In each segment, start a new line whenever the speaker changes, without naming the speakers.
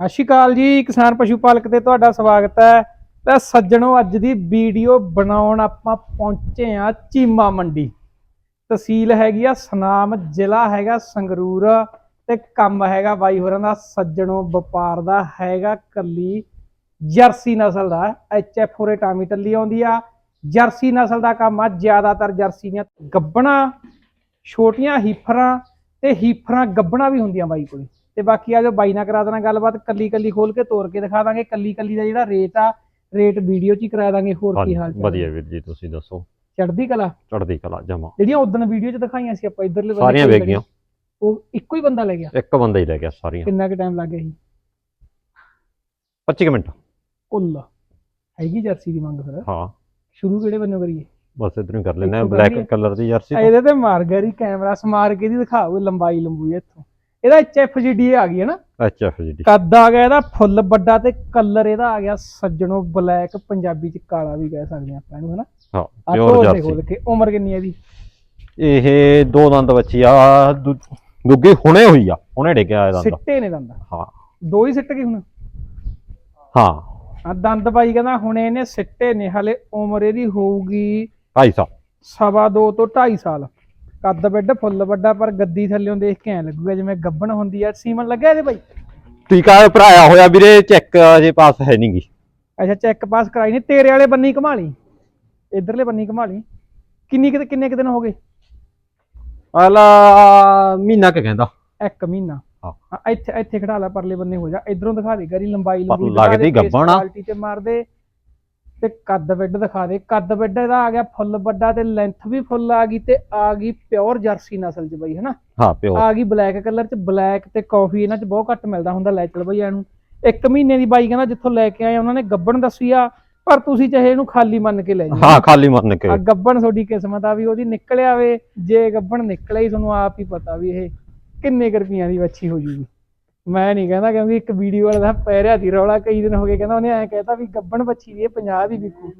ਸਤਿ ਸ਼੍ਰੀ ਅਕਾਲ ਜੀ, ਕਿਸਾਨ ਪਸ਼ੂ ਪਾਲਕ ਤੇ ਤੁਹਾਡਾ ਸਵਾਗਤ ਹੈ। ਤਾਂ ਸੱਜਣੋ, ਅੱਜ ਦੀ ਵੀਡੀਓ ਬਣਾਉਣ ਆਪਾਂ ਪਹੁੰਚੇ ਆ ਚੀਮਾ ਮੰਡੀ। ਤਹਿਸੀਲ ਹੈਗੀ ਆ ਸਨਾਮ, ਜ਼ਿਲ੍ਹਾ ਹੈਗਾ ਸੰਗਰੂਰ ਤੇ ਕੰਮ ਹੈਗਾ ਬਾਈ ਹੋਰਾਂ ਦਾ, ਸੱਜਣੋ ਵਪਾਰ ਦਾ ਹੈਗਾ ਕੱਲੀ। ਜਰਸੀ ਨਸਲ ਦਾ, ਐਚ ਐਫ ਹੋਰੇ ਟਾਮੀ ਟੱਲੀ ਆਉਂਦੀ ਆ। ਜਰਸੀ ਨਸਲ ਦਾ ਕੰਮ ਆ, ਜ਼ਿਆਦਾਤਰ ਜਰਸੀ ਦੀਆਂ ਗੱਬਣਾ, ਛੋਟੀਆਂ ਹੀਫਰਾਂ ਤੇ ਹੀਫਰਾਂ ਗੱਬਣਾ ਵੀ ਹੁੰਦੀਆਂ ਬਾਈ ਕੋਲੇ। ਤੇ ਬਾਕੀ ਆ ਜੋ ਬਾਈ ਨਾਲ ਕਰਾ ਦੇਣਾ ਗੱਲਬਾਤ ਕੱਲੀ ਕੱਲੀ ਖੋਲ ਕੇ ਤੋੜ ਕੇ ਦਿਖਾ ਦਾਂਗੇ। ਕੱਲੀ ਕੱਲੀ ਦਾ ਜਿਹੜਾ ਰੇਟ ਆ ਰੇਟ ਵੀਡੀਓ 'ਚ ਹੀ ਕਰਾ ਦਾਂਗੇ ਹੋਰ ਕੀ ਹਾਲ ਚਾਲ
ਵਧੀਆ ਵੀਰ ਜੀ ਤੁਸੀਂ ਦੱਸੋ?
ਚੜਦੀ ਕਲਾ?
ਚੜ੍ਹਦੀ ਕਲਾ ਜਮਾ।
ਜਿਹੜੀਆਂ ਉਦੋਂ ਵੀਡੀਓ 'ਚ ਦਿਖਾਈਆਂ ਸੀ ਆਪਾਂ ਇਧਰਲੇ
ਸਾਰੀਆਂ ਵੇਚ ਗਈਆਂ।
ਉਹ ਇੱਕੋ ਹੀ ਬੰਦਾ ਲੈ ਗਿਆ?
ਇੱਕ ਬੰਦਾ ਹੀ ਲੈ ਗਿਆ ਸਾਰੀਆਂ।
ਕਿੰਨਾ ਕੁ ਟਾਈਮ ਲੱਗ ਗਿਆ ਸੀ?
25 ਕੁ ਮਿੰਟ।
ਕੁੱਲ। ਹੈਗੀ ਜਰਸੀ ਦੀ ਮੰਗ ਫਿਰ?
ਹਾਂ।
ਸ਼ੁਰੂ ਕਿਹੜੇ ਬੰਨੋਂ ਕਰੀਏ?
ਬਸ ਇਧਰੋਂ ਕਰ ਲੈਣਾ ਬਲੈਕ। ਕਲਰ ਦੀ ਜਰਸੀ
ਇਹਦੇ ਤੇ। ਮਾਰ ਗਰੀ ਕੈਮਰਾ ਸਮਾਰ ਕੇ ਦੀ ਦਿਖਾਓ ਲੰਬਾਈ ਲੰਬੂਈ ਇੱਥੋਂ। ਇਹਦਾ ਐਚ ਐਫ ਜੀ ਡੀ ਆ ਗਈ ਹੈ ਨਾ।
ਐਚ ਐਫ ਜੀ
ਕੱਦ ਆ ਗਿਆ ਇਹਦਾ ਫੁੱਲ ਵੱਡਾ ਤੇ ਕਲਰ ਇਹਦਾ ਆ ਗਿਆ ਸੱਜਣੋ ਬਲੈਕ ਪੰਜਾਬੀ ਚ ਕਾਲਾ ਵੀ ਕਹਿ ਸਕਦੇ ਆ ਆਪਾਂ ਇਹਨੂੰ ਹਨਾ।
ਹਾਂ ਪਿਓਰ ਜਰਸੀ।
ਉਮਰ ਕਿੰਨੀ ਹੈ ਇਹਦੀ?
ਇਹ ਦੋ ਦੰਦ ਬੱਚੀ ਆ ਦੁੱਗੀ ਹੁਣੇ ਹੋਈ ਆ ਹੁਣੇ ਡਿੱਗਿਆ ਇਹ ਦੰਦ।
ਸਿੱਟੇ ਨੇ ਦੰਦ।
ਹਾਂ।
ਦੋ ਹੀ ਸਿੱਟ ਗਏ ਹੁਣ?
ਹਾਂ।
ਆ ਦੰਦ ਬਾਈ ਕਹਿੰਦਾ ਹੁਣ ਇਹਨੇ ਸਿੱਟੇ ਨੇ ਹਲੇ ਉਮਰ ਇਹਦੀ ਹੋਊਗੀ
2.5 ਸਾਲ।
ਸਵਾ ਦੋ ਤੋਂ 2.5 ਸਾਲ। ਕੱਦ ਬੈੱਡ ਫੁੱਲ ਵੱਡਾ ਪਰ ਗੱਦੀ ਥੱਲੇੋਂ ਦੇਖ ਕੇ ਐ ਲੱਗੂਗਾ ਜਿਵੇਂ ਗੱਬਣ ਹੁੰਦੀ ਆ। ਸੀਮਨ ਲੱਗਿਆ ਇਹਦੇ ਬਾਈ?
ਟੀਕਾ ਭਰਾਇਆ ਹੋਇਆ ਵੀਰੇ? ਚੈੱਕ ਅਜੇ ਪਾਸ ਹੈ ਨਹੀਂਗੀ
ਅੱਛਾ ਚੈੱਕ ਪਾਸ ਕਰਾਈ ਨੇ। ਤੇਰੇ ਵਾਲੇ ਬੰਨੀ ਘੁਮਾ ਲਈ। ਇਧਰਲੇ ਬੰਨੀ ਘੁਮਾ ਲਈ। ਕਿੰਨੀ ਕਿਤੇ ਕਿੰਨੇ ਕੁ ਦਿਨ ਹੋ ਗਏ?
ਆਲਾ ਮਹੀਨਾ ਕ ਕਹਿੰਦਾ।
ਇੱਕ ਮਹੀਨਾ।
ਹਾਂ।
ਇੱਥੇ ਇੱਥੇ ਖੜਾ ਲੈ ਪਰਲੇ ਬੰਨੇ ਹੋ ਜਾ। ਇਧਰੋਂ ਦਿਖਾ ਦੇ ਗਰੀ ਲੰਬਾਈ ਲੰਬੂਈ
ਲੱਗਦੀ ਗੱਭਣ ਆ।
ਕੁਆਲਿਟੀ ਤੇ ਮਾਰ ਦੇ। ਤੇ ਕੱਦ ਬੈੱਡ ਦਿਖਾ ਦੇ। ਕੱਦ ਬੈੱਡ ਇਹਦਾ ਆ ਗਿਆ ਫੁੱਲ ਵੱਡਾ ਤੇ ਲੈਂਥ ਵੀ ਫੁੱਲ ਆ ਗਈ ਤੇ ਆ ਗਈ ਪਿਓਰ ਜਰਸੀ ਨਸਲ ਚ ਬਈ ਹਨਾ?
ਹਾਂ ਪਿਓਰ
ਆ ਗਈ ਬਲੈਕ ਕਲਰ ਚ। ਬਲੈਕ ਤੇ ਕਾਫੀ ਇਹਨਾਂ ਚ ਬਹੁਤ ਘੱਟ ਮਿਲਦਾ ਹੁੰਦਾ ਲੈ ਚਲ ਬਈ ਇਹਨੂੰ। ਇੱਕ ਮਹੀਨੇ ਦੀ ਬਾਈ ਕਹਿੰਦਾ ਜਿੱਥੋਂ ਲੈ ਕੇ ਆਏ ਉਹਨਾਂ ਨੇ ਗੱਬਣ ਦੱਸੀ ਆ ਪਰ ਤੁਸੀਂ ਚਾਹੇ ਇਹਨੂੰ ਖਾਲੀ ਮੰਨ ਕੇ ਲੈ ਜਾਓ।
ਹਾਂ ਖਾਲੀ ਮਰਨ ਕੇ।
ਆ ਗੱਬਣ ਤੁਹਾਡੀ ਕਿਸਮਤ ਆ ਵੀ ਉਹਦੀ ਨਿਕਲ ਆਵੇ ਜੇ ਗੱਬਣ ਨਿਕਲੇ ਹੀ ਤੁਹਾਨੂੰ ਆਪ ਹੀ ਪਤਾ ਵੀ ਇਹ ਕਿੰਨੇ ਰੁਪਈਆਂ ਦੀ ਵੱਛੀ ਹੋ ਜੂਗੀ। ਮੈਂ ਨਹੀਂ ਕਹਿੰਦਾ ਕਿਉਂਕਿ ਇੱਕ ਵੀਡੀਓ ਵਾਲਾ ਦਾ ਪੈ ਰਿਹਾ ਸੀ ਰੌਲਾ ਕਈ ਦਿਨ ਹੋ ਗਏ ਕਹਿੰਦਾ ਉਹਨੇ ਐਂ ਕਹਿਤਾ ਵੀ ਗੱਬਣ ਵੱਛੀ ਦੀ ਇਹ 50 ਦੀ ਵਿਕੂ।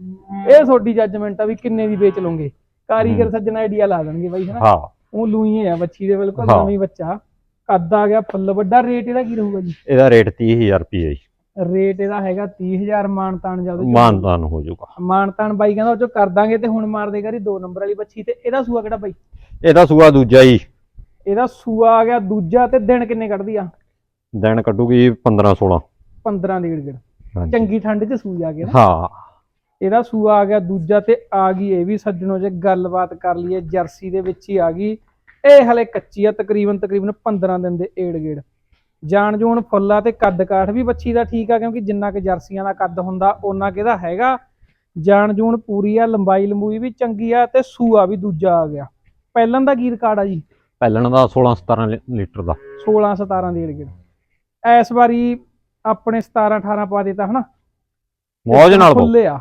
ਇਹ ਤੁਹਾਡੀ ਜੱਜਮੈਂਟ ਆ ਵੀ ਕਿੰਨੇ ਦੀ ਵੇਚ ਲਓਗੇ ਕਾਰੀਗਰ ਸੱਜਣ ਆਈਡੀਆ ਲਾ ਦੇਣਗੇ ਬਾਈ ਹਨਾ?
ਹਾਂ।
ਉਹ ਲੂਈਏ ਆ ਬੱਚੀ ਦੇ ਬਿਲਕੁਲ। ਨਵੀਂ ਬੱਚਾ। ਕੱਦ ਆ ਗਿਆ ਫੁੱਲ ਵੱਡਾ ਰੇਟ ਇਹਦਾ ਕੀ ਰਹੂਗਾ ਜੀ?
ਇਹਦਾ ਰੇਟ 30000 ਰੁਪਏ ਜੀ।
ਰੇਟ ਇਹਦਾ ਹੈਗਾ 30000 ਮਾਨਤਾਨ ਜਾਂ ਉਹਦੇ
ਮਾਨਦਾਨ ਹੋ ਜਾਊਗਾ।
ਮਾਨਤਾਨ ਬਾਈ ਕਹਿੰਦਾ ਉਹ ਚੋਂ ਕਰ ਦਾਂਗੇ ਤੇ ਹੁਣ ਮਾਰ ਦੇ ਕਰੀ ਦੋ ਨੰਬਰ ਵਾਲੀ ਬੱਚੀ ਤੇ ਇਹਦਾ ਸੂਆ ਕਿਹੜਾ ਬਾਈ?
ਇਹਦਾ ਸੂਆ ਦੂਜਾ ਹੀ
ਇਹਦਾ ਸੂਆ ਆ ਗਿਆ ਦੂਜਾ ਤੇ ਦਿਨ ਕਿੰਨੇ ਕੱਢਦੀ ਆ?
ਦਿਨ ਕੱਢੂਗੀ 15 16
15 ਦੀ ਗਿੜ
ਹਾਂਜੀ।
ਚੰਗੀ ਠੰਡ 'ਚ ਸੂ ਜਾ ਕੇ ਨਾ।
ਹਾਂ।
ਇਹਦਾ ਸੂਆ ਆ ਗਿਆ ਦੂਜਾ ਤੇ ਆ ਗਈ ਇਹ ਵੀ ਸੱਜਣੋ ਜੇ ਗੱਲਬਾਤ ਕਰ ਲਈਏ ਜਰਸੀ ਦੇ ਵਿੱਚ ਹੀ ਆ ਗਈ। ਇਹ ਹਲੇ ਕੱਚੀ ਆ ਤਕਰੀਬਨ ਤਕਰੀਬਨ 15 ਦਿਨ ਦੇ ਏੜ ਗੇੜ ਜਾਣ ਜੂਣ ਫੁੱਲਾ ਤੇ ਕੱਦ ਕਾਠ ਵੀ ਬੱਚੀ ਦਾ ਠੀਕ ਆ ਕਿਉਂਕਿ ਜਿੰਨਾ ਕਿ ਜਰਸੀਆਂ ਦਾ ਕੱਦ ਹੁੰਦਾ ਉਹਨਾਂ ਕਿਹਦਾ ਹੈਗਾ। ਜਾਣ ਜੂਣ ਪੂਰੀ ਆ ਲੰਬਾਈ ਲੰਬੂਈ ਵੀ ਚੰਗੀ ਆ ਤੇ ਸੂਆ ਵੀ ਦੂਜਾ ਆ ਗਿਆ। ਪਹਿਲਾਂ ਦਾ ਕੀ ਰਿਕਾਰਡ ਆ ਜੀ।
ਪਹਿਲਣ ਦਾ 16 17 ਲੀ- ਲੀਟਰ ਦਾ।
16 17 ਦੇ ਏੜ ਗੇੜ ਇਸ ਵਾਰੀ ਆਪਣੇ 17 18 ਪਾ ਦਿੱਤਾ ਹਨਾ?
ਮੌਜ ਨਾਲ ਪਾਉ
ਖੁੱਲੇ ਆ।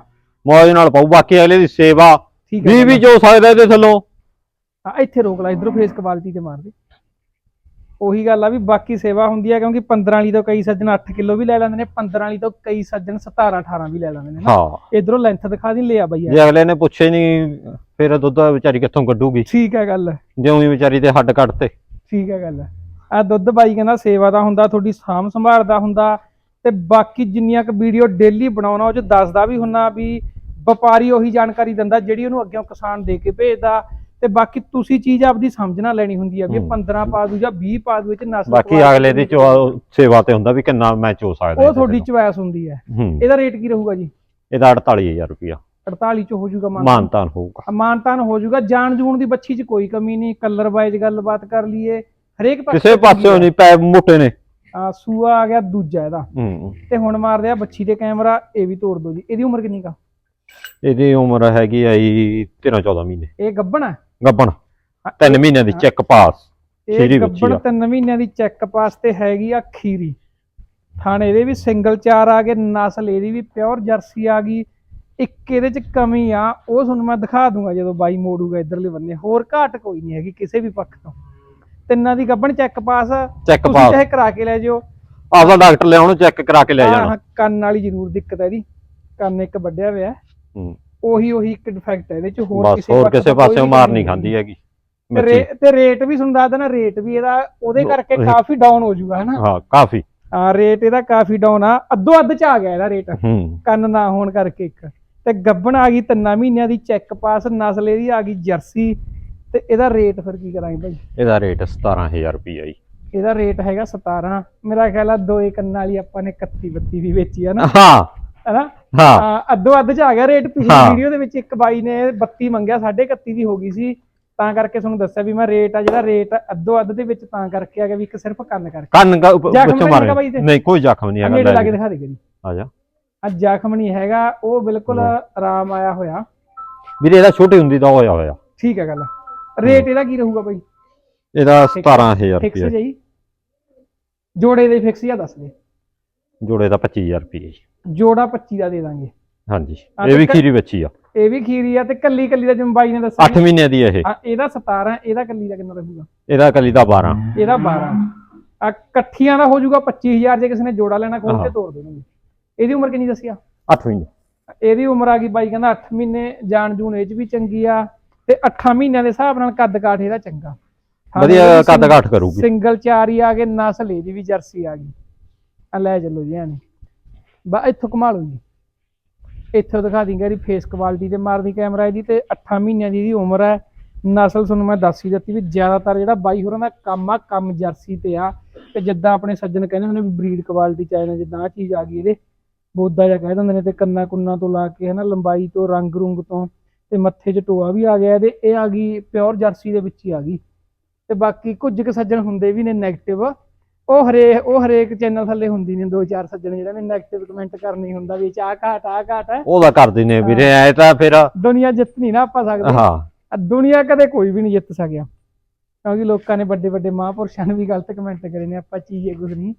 ਮੌਜ ਨਾਲ ਪਾਉ ਬਾਕੀ ਅਗਲੇ ਦੀ ਸੇਵਾ ਵੀ ਵੀ ਜੋ ਸਕਦਾ ਇਹਦੇ ਥੱਲੋਂ।
ਆ ਇੱਥੇ ਰੋਕ ਲੈ ਇਧਰੋਂ ਫੇਸ ਕੁਆਲਿਟੀ ਤੇ ਮਾਰ ਦੇ। ਉਹੀ ਗੱਲ ਆ ਵੀ ਬਾਕੀ ਸੇਵਾ ਹੁੰਦੀ ਆ ਕਿਉਂਕਿ 15 ਵਾਲੀ ਤੋਂ ਕਈ ਸੱਜਣ 8 ਕਿਲੋ ਵੀ ਲੈ ਲੈਂਦੇ ਨੇ 15 ਵਾਲੀ ਤੋਂ ਕਈ ਸੱਜਣ 17 18 ਵੀ ਲੈ ਲੈਂਦੇ ਨੇ ਨਾ।
ਹਾਂ।
ਇਧਰੋਂ ਲੈਂਥ ਦਿਖਾ ਦੀ ਲਿਆ ਬਈ
ਜੇ ਅਗਲੇ ਨੇ ਪੁੱਛੇ ਨਹੀਂ ਫਿਰ ਦੁੱਧ ਵਿਚਾਰੀ ਕਿੱਥੋਂ ਕੱਢੂਗੀ।
ਠੀਕ ਹੈ ਗੱਲ।
ਜਿਉਂ ਹੀ ਵਿਚਾਰੀ ਤੇ ਹੱਡ ਕੱਢਤੇ।
ਠੀਕ ਹੈ ਗੱਲ। ਆ ਦੁੱਧ ਬਾਈ ਕਹਿੰਦਾ ਸੇਵਾ ਦਾ ਹੁੰਦਾ ਤੁਹਾਡੀ ਸਾਂਭ ਸੰਭਾਲ ਦਾ ਹੁੰਦਾ। ਤੇ ਬਾਕੀ ਜਿੰਨੀਆਂ ਕ ਵੀਡੀਓ ਡੇਲੀ ਬਣਾਉਣਾ ਉਹ ਚ ਦੱਸਦਾ ਵੀ ਹੁੰਨਾ ਵੀ ਵਪਾਰੀ ਉਹੀ ਜਾਣਕਾਰੀ ਦਿੰਦਾ ਜਿਹੜੀ ਉਹਨੂੰ ਅੱਗੇ ਕਿਸਾਨ ਦੇ ਕੇ ਭੇਜਦਾ। ਤੇ ਬਾਕੀ ਤੁਸੀਂ ਚੀਜ਼ ਆਪਦੀ ਸਮਝਣਾ ਲੈਣੀ ਹੁੰਦੀ ਆ
ਹੂੰ।
15 ਪਾ ਦੂ ਜਾਂ 20 ਪਾ ਦੂ ਇਹ ਚ ਨਸਲ
ਬਾਕੀ ਅਗਲੇ ਦੀ ਸੇਵਾ ਤੇ ਹੁੰਦਾ ਵੀ ਕਿੰਨਾ ਮੈਂ ਚੋ ਸਕਦਾ
ਉਹ ਤੁਹਾਡੀ। ਚੁਆਇਸ ਹੁੰਦੀ ਹੈ
ਹੂੰ।
ਇਹਦਾ ਰੇਟ ਕੀ ਰਹੂਗਾ ਜੀ?
ਇਹਦਾ 48000 ਰੁਪਿਆ
48 ਚ ਹੋ ਜਾਊਗਾ
ਮਾਨਤਾਨ। ਹੋਊਗਾ।
ਮਾਨਤਾਨ ਹੋ ਜਾਊਗਾ ਜਾਣ ਜੂਣ ਦੀ ਬੱਚੀ ਚ ਕੋਈ ਕਮੀ ਨਹੀਂ। ਕਲਰ ਵਾਈਜ਼ ਗੱਲਬਾਤ ਕਰ ਲਈਏ। ਹਰੇਕ
ਕਿਸੇ ਪਾਸਿਓਂ ਨਹੀਂ ਪੈ ਮੋਟੇ ਨੇ।
ਆ ਸੂਆ ਆ ਗਿਆ ਦੂਜਾ ਇਹਦਾ।
ਹੂੰ।
ਤੇ ਹੁਣ ਮਾਰਦੇ ਆ ਬੱਚੀ ਦੇ ਕੈਮਰਾ ਇਹ ਵੀ ਤੋੜ ਦਿਓ ਜੀ। ਇਹਦੀ ਉਮਰ ਕਿੰਨੀ ਕਾ
ਇਹਦੀ ਉਮਰ ਹੈਗੀ ਆਈ 13 14 ਮਹੀਨੇ।
ਇਹ ਗੱਬਣ ਹੈ
ਗੱਬਣ। 3 ਮਹੀਨਿਆਂ ਦੀ ਚੈੱਕ ਪਾਸ
ਇਹ ਗੱਬਣ
ਆ।
ਤਿੰਨ ਮਹੀਨਿਆਂ ਦੀ ਚੈੱਕ ਪਾਸ ਤੇ ਹੈਗੀ ਆ ਖੀਰੀ। ਥਾਣੇ ਇਹਦੇ ਵੀ ਸਿੰਗਲ ਚਾਰ ਆ ਗਏ ਨਸਲ ਇਹਦੀ ਵੀ ਪਿਓਰ ਜਰਸੀ ਆ ਗਈ। ਇੱਕ ਇਹਦੇ ਚ ਕਮੀ ਆ ਉਹ ਤੁਹਾਨੂੰ ਮੈਂ ਦਿਖਾ ਦੂੰਗਾ ਜਦੋਂ ਬਾਈ ਮੋੜੂਗਾ ਇਧਰਲੇ ਬੰਨੇ। ਹੋਰ ਘਾਟ ਕੋਈ ਨਹੀਂ ਹੈਗੀ ਕਿਸੇ ਵੀ ਪੱਖ ਤੋਂ। ਤਿੰਨਾਂ ਦੀ ਗੱਬਣ ਚੈੱਕ ਪਾਸ
ਚੈੱਕ
ਤੁਸੀਂ
ਪਾਸ
ਚਾਹੇ ਕਰਾ ਕੇ ਲੈ ਜਿਓ।
ਆਪਦਾ ਡਾਕਟਰ ਲਿਆਉਣ ਚੈੱਕ ਕਰਾ ਕੇ ਲੈ ਜਾਣਾ।
ਕੰਨ ਵਾਲੀ ਜ਼ਰੂਰ ਦਿੱਕਤ ਹੈ ਇਹਦੀ ਕੰਨ ਇੱਕ ਵੱਡਿਆ ਹੋਇਆ ਹੈ।
ਹੂੰ।
ਉਹੀ ਉਹੀ ਇੱਕ ਡਿਫੈਕਟ ਹੈ ਇਹਦੇ ਚ ਹੋਰ
ਬਸ ਹੋਰ ਕਿਸੇ
ਕੋਈ
ਪਾਸਿਓਂ ਮਾਰ ਨਹੀਂ ਖਾਂਦੀ ਹੈਗੀ।
ਤੇ ਰੇਟ ਵੀ ਤੁਹਾਨੂੰ ਦੱਸ ਦੇਣਾ ਰੇਟ ਵੀ ਇਹਦਾ ਉਹਦੇ ਕਰਕੇ
ਇਹ-
ਕਾਫੀ ਡਾਊਨ ਹੋ ਜਾਊਗਾ ਹਨਾ?
ਹਾਂ ਕਾਫੀ।
ਆ ਰੇਟ ਇਹਦਾ ਕਾਫੀ ਡਾਊਨ ਆ। ਅੱਧੋ ਅੱਧ ਚ ਆ ਗਿਆ ਇਹਦਾ ਰੇਟ
ਹੂੰ।
ਕੰਨ ਨਾ ਹੋਣ ਕਰਕੇ ਇੱਕ। ਤੇ ਗੱਬਣ ਆ ਗਈ ਤਿੰਨਾਂ ਮਹੀਨਿਆਂ ਦੀ ਚੈੱਕ ਪਾਸ ਨਸਲ ਇਹਦੀ ਆ ਗਈ ਜਰਸੀ। ਤੇ ਇਹਦਾ ਰੇਟ ਫਿਰ ਕੀ ਕਰਾਂਗੇ ਭਾਈ?
ਇਹਦਾ ਰੇਟ 17000 ਰੁਪਈਆ ਜੀ।
ਇਹਦਾ ਰੇਟ ਹੈਗਾ 17 ਮੇਰਾ ਖਿਆਲ ਆ ਦੋਏ ਕੰਨਾਂ ਵਾਲੀ ਆਪਾਂ ਨੇ 31 32 ਵੀ ਵੇਚੀ ਆ ਨਾ।
ਹਾਂ।
ਹੈਨਾ?
ਹਾਂ।
ਅੱਧੋ ਅੱਧ ਚ ਆ ਗਿਆ ਰੇਟ ਪਿਛਲੀ। ਵੀਡੀਓ ਦੇ ਵਿੱਚ ਇੱਕ ਬਾਈ ਨੇ 32 ਮੰਗਿਆ 31.5 ਦੀ ਹੋ ਗਈ ਸੀ। ਤਾਂ ਕਰਕੇ ਤੁਹਾਨੂੰ ਦੱਸਿਆ ਵੀ ਮੈਂ ਰੇਟ ਆ ਜਿਹੜਾ ਰੇਟ ਅੱਧੋ ਅੱਧ ਦੇ ਵਿੱਚ ਤਾਂ ਕਰਕੇ ਆ ਗਿਆ ਵੀ ਇੱਕ ਸਿਰਫ ਕੰਨ ਕਰਕੇ।
ਕੰਨ ਵਿੱਚ
ਤਾਂ
ਮਾਰੇ
ਤੇ?
ਨਹੀਂ ਕੋਈ ਜ਼ਖਮ ਨਹੀਂ ਹੈਗਾ
ਲਾ ਕੇ। ਦਿਖਾ ਦੇ ਕਰੀ
ਆ ਜਾ।
ਆ ਜ਼ਖਮ ਨਹੀਂ ਹੈਗਾ ਉਹ ਬਿਲਕੁਲ ਆਰਾਮ ਆਇਆ ਹੋਇਆ।
ਵੀਰੇ ਇਹਦਾ ਛੋਟੀ ਹੁੰਦੀ ਦਾ ਹੋਇਆ ਹੋਇਆ।
ਠੀਕ ਹੈ ਗੱਲ। ਰੇਟ ਇਹਦਾ ਕੀ ਰਹੂਗਾ ਬਾਈ?
ਇਹਦਾ 17000
ਫਿਕਸ
ਰੁਪਈਆ
ਜਾਈ ਜੋੜੇ ਦੇ ਫਿਕਸ ਜਾਂ ਦੱਸ ਦੇ?
ਜੋੜੇ ਦਾ 25000 ਰੁਪਈਆ ਜੀ।
ਜੋੜਾ 25 ਦਾ ਦੇ ਦਾਂਗੇ।
ਹਾਂਜੀ।
ਹਾਂ,
ਇਹ ਵੀ
ਤੇ
ਖੀਰੀ ਬੱਚੀ ਆ।
ਇਹ ਵੀ ਖੀਰੀ ਆ ਤੇ ਕੱਲੀ ਕੱਲੀ ਦਾ ਜਿਵੇਂ ਬਾਈ ਨੇ ਦੱਸਿਆ
8 ਮਹੀਨਿਆਂ ਦੀ ਇਹ।
ਇਹਦਾ 17 ਇਹਦਾ ਕੱਲੀ ਦਾ ਕਿੰਨਾ ਰਹੂਗਾ?
ਇਹਦਾ ਕਲੀ ਦਾ 12
ਇਹਦਾ 12 ਆ ਇਕੱਠੀਆਂ ਦਾ ਹੋ ਜਾਊਗਾ 25000 ਜੇ ਕਿਸੇ ਨੇ ਜੋੜਾ ਲੈਣਾ ਖੋਲ ਕੇ
ਹਾਂ।
ਤੋੜ ਦੇਣਗੇ। ਇਹਦੀ ਉਮਰ ਕਿੰਨੀ ਦੱਸਿਆ?
8 ਮਹੀਨੇ।
ਇਹਦੀ ਉਮਰ ਆ ਗਈ ਬਾਈ ਕਹਿੰਦਾ 8 ਮਹੀਨੇ ਜਾਣ ਜੂਨ ਇਹ ਚ ਵੀ ਚੰਗੀ ਆ। ਤੇ 8 ਮਹੀਨਿਆਂ ਦੇ ਹਿਸਾਬ ਨਾਲ ਕੱਦ ਕਾਠ ਇਹਦਾ ਚੰਗਾ।
ਵਧੀਆ ਕੱਦ ਘਾਟ ਕਰੂਗੀ।
ਸਿੰਗਲ ਚਾਰ ਹੀ ਆ ਗਏ ਨਸਲ ਇਹਦੀ ਵੀ ਜਰਸੀ ਆ ਗਈ। ਆ ਲੈ ਚੱਲੋ ਜੀ ਐਨੇ ਬਾ ਇੱਥੋਂ ਘੁਮਾ ਲਓ ਜੀ। ਇੱਥੋਂ ਦਿਖਾ ਦਿੰਗਾ ਇਹਦੀ ਫੇਸ ਕੁਆਲਿਟੀ ਤੇ ਮਾਰਦੀ ਕੈਮਰਾ ਇਹਦੀ ਤੇ 8 ਮਹੀਨਿਆਂ ਦੀ ਇਹਦੀ ਉਮਰ ਹੈ। ਨਸਲ ਤੁਹਾਨੂੰ ਮੈਂ ਦੱਸ ਹੀ ਦਿੱਤੀ ਵੀ ਜ਼ਿਆਦਾਤਰ ਜਿਹੜਾ ਬਾਈ ਹੋਰਾਂ ਦਾ ਕੰਮ ਆ ਕੰਮ ਜਰਸੀ ਤੇ ਆ। ਤੇ ਜਿੱਦਾਂ ਆਪਣੇ ਸੱਜਣ ਕਹਿੰਦੇ ਹੁੰਦੇ ਵੀ ਬਰੀਡ ਕੁਆਲਿਟੀ ਚਾਹੀਦਾ ਜਿੱਦਾਂ ਆ ਚੀਜ਼ ਆ ਗਈ ਇਹਦੇ। ਬੋਦਾ ਜਿਹਾ ਕਹਿ ਦਿੰਦੇ ਨੇ ਤੇ ਕੰਨਾਂ ਕੁੰਨਾਂ ਤੋਂ ਲਾ ਕੇ ਹਨਾ ਲੰਬਾਈ ਤੋਂ ਰੰਗ ਰੁੰਗ ਤੋਂ। ਤੇ ਮੱਥੇ 'ਚ ਟੋਆ ਵੀ ਆ ਗਿਆ ਇਹਦੇ ਇਹ ਆ ਗਈ ਪਿਓਰ ਜਰਸੀ ਦੇ ਵਿੱਚ ਹੀ ਆ ਗਈ। ਤੇ ਬਾਕੀ ਕੁਝ ਕੁ ਸੱਜਣ ਹੁੰਦੇ ਵੀ ਨੇ 네ਗੇਟਿਵ ਉਹ ਹਰੇ ਉਹ ਹਰੇਕ ਚੈਨਲ ਥੱਲੇ ਹੁੰਦੀ ਨੇ ਦੋ ਚਾਰ ਸੱਜਣ ਜਿਹੜੇ ਨੇ 네ਗੇਟਿਵ ਕਮੈਂਟ ਕਰਨੀ ਹੁੰਦਾ ਵੀ ਚਾਹ ਘਾਟ ਆ ਘਾਟ ਹੈ।
ਉਹਦਾ ਕਰਦੇ ਨੇ ਵੀਰੇ ਐ ਤਾਂ ਫਿਰ
ਦੁਨੀਆ ਜਿੱਤ ਨਹੀਂ ਨਾ ਆਪਾਂ ਸਕਦੇ।
ਹਾਂ।
ਦੁਨੀਆ ਕਦੇ ਕੋਈ ਵੀ ਨਹੀਂ ਜਿੱਤ ਸਕਿਆ। ਕਿਉਂਕਿ ਲੋਕਾਂ ਨੇ ਵੱਡੇ ਵੱਡੇ ਮਹਾਂਪੁਰਸ਼ਾਂ ਨੇ ਵੀ ਗਲਤ ਕਮੈਂਟ ਕਰੇ ਨੇ ਆਪਾਂ ਚੀਜ਼ੇ ਕੁਝ ਨਹੀਂ।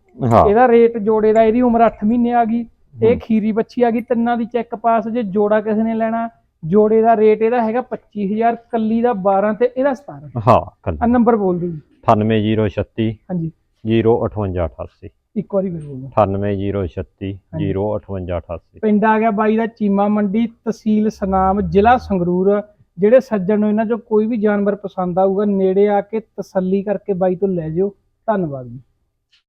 ਇਹਦਾ ਰੇਟ ਜੋੜੇ ਦਾ ਇਹਦੀ ਉਮਰ 8 ਮਹੀਨੇ ਆ ਗਈ। ਇਹ ਖੀਰੀ ਬੱਚੀ ਆ ਗਈ ਤਿੰਨਾਂ ਦੀ ਚੈੱਕ ਪਾਸ ਜੇ ਜੋੜਾ ਕਿਸੇ ਨੇ ਲੈਣਾ ਜੋੜੇ ਦਾ ਰੇਟ ਇਹਦਾ ਹੈਗਾ 25000 ਕੱਲੀ ਦਾ 12 ਤੇ ਇਹਦਾ 17
ਹਾਂ
ਆ ਨੰਬਰ ਬੋਲ ਦਿਓ ਜੀ।
98036
ਹਾਂਜੀ।
05888
ਇੱਕ ਵਾਰੀ ਫਿਰ ਬੋਲ। ਦਿਓ
98036 05888
ਪਿੰਡ ਆ ਗਿਆ ਬਾਈ ਦਾ ਚੀਮਾ ਮੰਡੀ ਤਹਿਸੀਲ ਸਨਾਮ ਜ਼ਿਲ੍ਹਾ ਸੰਗਰੂਰ। ਜਿਹੜੇ ਸੱਜਣ ਨੂੰ ਇਹਨਾਂ ਚੋਂ ਕੋਈ ਵੀ ਜਾਨਵਰ ਪਸੰਦ ਆਊਗਾ ਨੇੜੇ ਆ ਕੇ ਤਸੱਲੀ ਕਰਕੇ ਬਾਈ ਤੋਂ ਲੈ ਜਿਓ। ਧੰਨਵਾਦ ਜੀ।